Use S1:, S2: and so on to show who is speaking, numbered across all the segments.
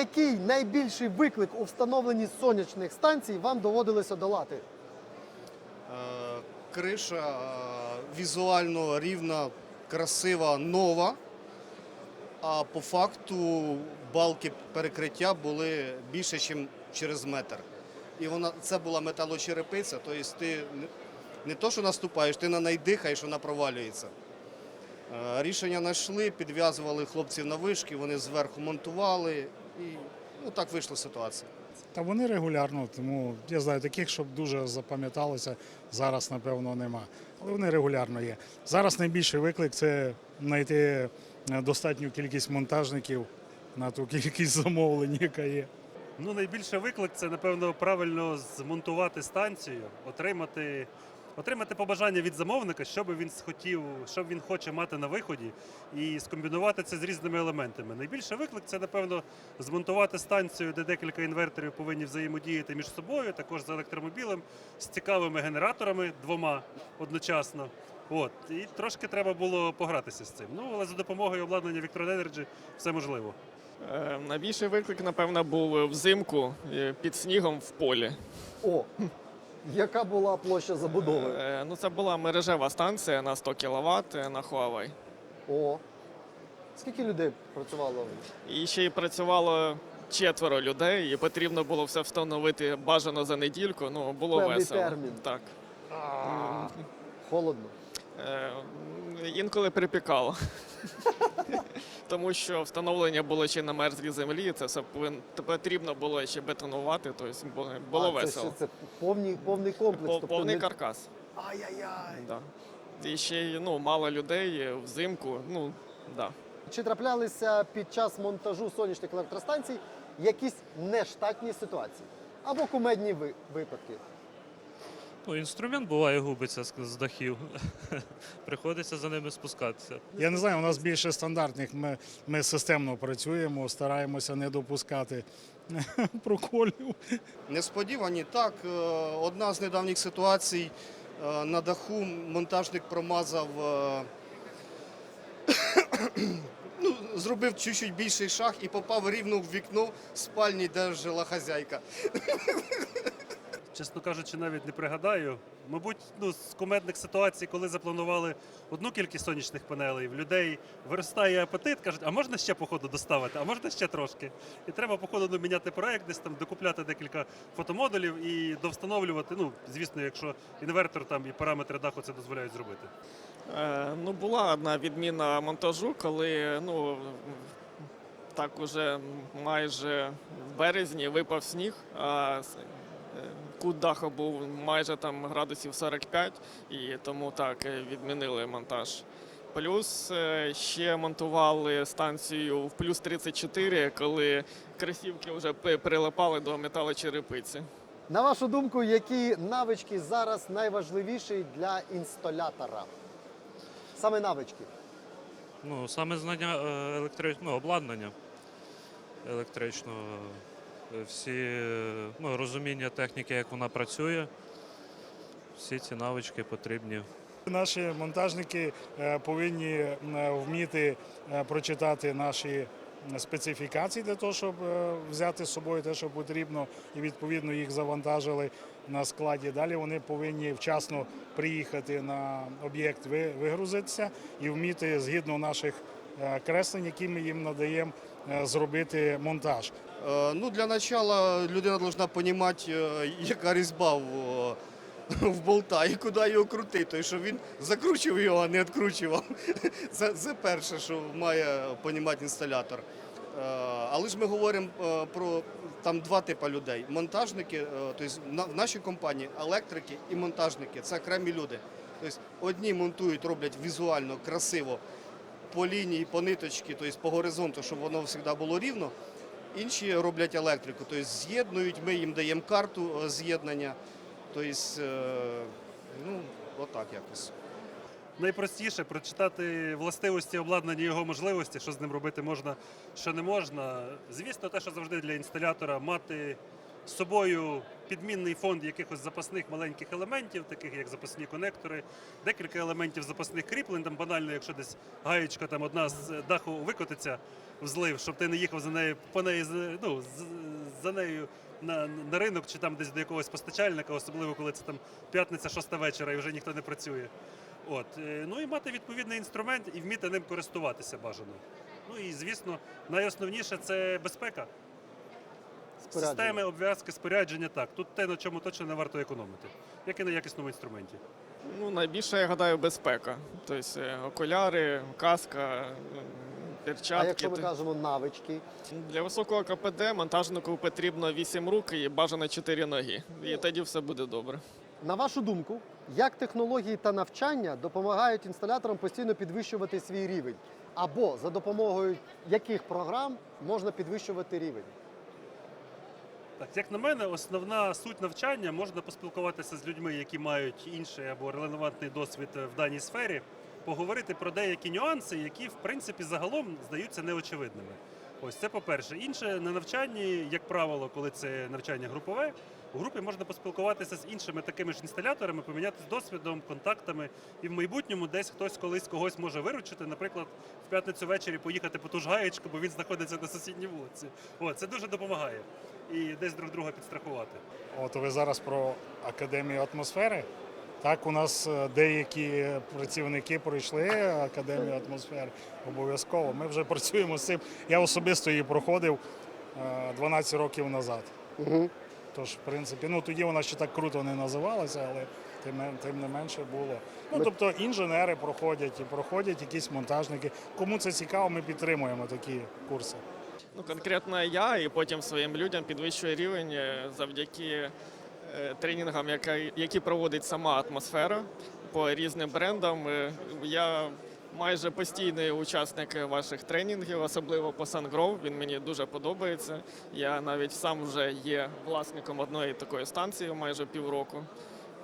S1: Який найбільший виклик у встановленні сонячних станцій вам доводилося долати?
S2: Е, Криша е, візуально рівна, красива, нова. А по факту балки перекриття були більше, ніж через метр. І вона, це була металочерепиця, тобто ти не, то, що наступаєш, ти на неї дихаєш, вона провалюється. Е, Рішення знайшли, підв'язували хлопців на вишки, вони зверху монтували і ну, так вийшла ситуація.
S3: Та вони регулярно, тому я знаю таких, щоб дуже запам'яталося, зараз напевно нема. Але вони регулярно є. Зараз найбільший виклик це знайти е, достатню кількість монтажників на ту кількість замовлень, яка є.
S4: Ну, найбільший виклик це, напевно, правильно змонтувати станцію, отримати, отримати побажання від замовника, що би він хотів, що б він хоче мати на виході, і скомбінувати це з різними елементами. Найбільший виклик це, напевно, змонтувати станцію, де декілька інверторів повинні взаємодіяти між собою, також з електромобілем, з цікавими генераторами двома одночасно. От, і трошки треба було погратися з цим. Ну, але за допомогою обладнання Victron Energy все можливо.
S5: Е, Найбільший виклик, напевно, був взимку е, під снігом в полі.
S1: О, яка була площа забудови?
S5: Е, Ну, це була мережева станція на 100 кВт на Huawei.
S1: О. Скільки людей працювало?
S5: І ще й працювало четверо людей, і потрібно було все встановити бажано за недільку. Ну, було
S1: Певний
S5: весело.
S1: термін.
S5: Так.
S1: Холодно.
S5: Е, Інколи припікало. Тому що встановлення було ще на мерзлій землі, це все потрібно було ще бетонувати, тобто було,
S1: а,
S5: весело.
S1: Це, це, це повний, повний комплекс.
S5: Пов-
S1: тобто
S5: Повний
S1: не-
S5: каркас.
S1: Ай-яй-яй.
S5: Да. І ще ну, мало людей взимку. Ну, да.
S1: Чи траплялися під час монтажу сонячних електростанцій якісь нештатні ситуації? Або кумедні ви- випадки?
S6: Ну, інструмент буває губиться з з дахів. Приходиться за ними спускатися.
S3: Я не знаю, у нас більше стандартних. Ми, ми системно працюємо, стараємося не допускати проколів.
S2: Несподівані так. е, Одна з недавніх ситуацій е, на даху монтажник промазав. е, Ну, зробив чуть-чуть більший шаг і попав рівно в вікно спальні, де жила хазяйка.
S4: Чесно кажучи, навіть не пригадаю. Мабуть, ну, з кумедних ситуацій, коли запланували одну кількість сонячних панелей, в людей виростає апетит, кажуть, а можна ще походу доставити, а можна ще трошки. І треба походу ну, міняти проект, десь там докупляти декілька фотомодулів і довстановлювати. Ну, звісно, якщо інвертор там і параметри даху це дозволяють зробити.
S5: Е, ну, була одна відміна монтажу, коли ну, так уже майже в березні випав сніг, а е, кут даху був майже там градусів 45, і тому так е, відмінили монтаж. Плюс е, ще монтували станцію в плюс 34, коли кросівки вже прилипали до металочерепиці.
S1: На вашу думку, які навички зараз найважливіші для інсталятора? Саме навички.
S6: Ну, саме знання е, електри... ну, обладнання електричного, всі ну, розуміння техніки, як вона працює. Всі ці навички потрібні.
S3: Наші монтажники е, повинні е, вміти е, прочитати наші специфікації для того, щоб взяти з собою те, що потрібно, і відповідно їх завантажили на складі. Далі вони повинні вчасно приїхати на об'єкт, вигрузитися і вміти згідно наших креслень, які ми їм надаємо, зробити монтаж.
S2: Е, Ну, для начала людина повинна розуміти, е, яка різьба в, в болта і куди його крутити, щоб він закручував його, а не відкручував. Це, це перше, що має розуміти інсталятор. Е, Але ж ми говоримо про там два типи людей: монтажники, тобто в нашій компанії електрики і монтажники це окремі люди. Тобто одні монтують, роблять візуально красиво по лінії, по ниточці, тобто по горизонту, щоб воно завжди було рівно. Інші роблять електрику, тобто з'єднують, ми їм даємо карту е, з'єднання. Тобто, ну, отак якось.
S4: Найпростіше прочитати властивості обладнання, його можливості, що з ним робити можна, що не можна. Звісно, те, що завжди для інсталятора мати з собою підмінний фонд якихось запасних маленьких елементів, таких як запасні конектори, декілька елементів запасних кріплень. Там банально, якщо десь гаєчка там одна з даху викотиться в злив, щоб ти не їхав за нею по неї ну, за нею на, на ринок чи там десь до якогось постачальника, особливо коли це там п'ятниця, шоста вечора і вже ніхто не працює. От е, ну і мати відповідний інструмент і вміти ним користуватися бажано. Ну і звісно, найосновніше це безпека.
S1: Спорядження.
S4: Системи обв'язки, спорядження так. Тут те, на чому точно не варто економити, як і на якісному інструменті.
S5: Ну, найбільше, я гадаю, безпека. Тобто е, окуляри, каска, е, перчатки.
S1: А якщо ми кажемо навички,
S5: Для високого КПД монтажнику потрібно 8 рук і бажано 4 ноги. І тоді все буде добре.
S1: на вашу думку, як технології та навчання допомагають інсталяторам постійно підвищувати свій рівень? Або за допомогою яких програм можна підвищувати рівень?
S4: Так, як на мене, основна суть навчання можна поспілкуватися з людьми, які мають інший або релевантний досвід в даній сфері, поговорити про деякі нюанси, які в принципі загалом здаються неочевидними. Ось це по-перше. Інше на навчанні, як правило, коли це навчання групове, у групі можна поспілкуватися з іншими такими ж інсталяторами, помінятися досвідом, контактами, і в майбутньому десь хтось колись когось може виручити. Наприклад, в п'ятницю ввечері поїхати по ту ж гаєчку, бо він знаходиться на сусідній вулиці. О, це дуже допомагає. І десь друг друга підстрахувати.
S3: От ви зараз про академію атмосфери. Так, у нас е, деякі працівники пройшли академію атмосфери обов'язково. Ми вже працюємо з цим. Я особисто її проходив е, 12 років назад.
S1: Угу.
S3: Тож, в принципі, ну тоді вона ще так круто не називалася, але тим, не- тим не менше було. Ну тобто інженери проходять і проходять якісь монтажники. Кому це цікаво, ми підтримуємо такі курси.
S5: Ну, конкретно я і потім своїм людям підвищую рівень е, завдяки е, тренінгам, які проводить сама атмосфера по різним брендам. Е, Я майже постійний учасник ваших тренінгів, особливо по Сангров. Він мені дуже подобається. Я навіть сам вже є власником одної такої станції майже півроку.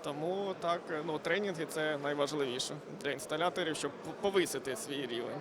S5: Тому так, ну тренінги це найважливіше для інсталяторів, щоб повисити свій рівень.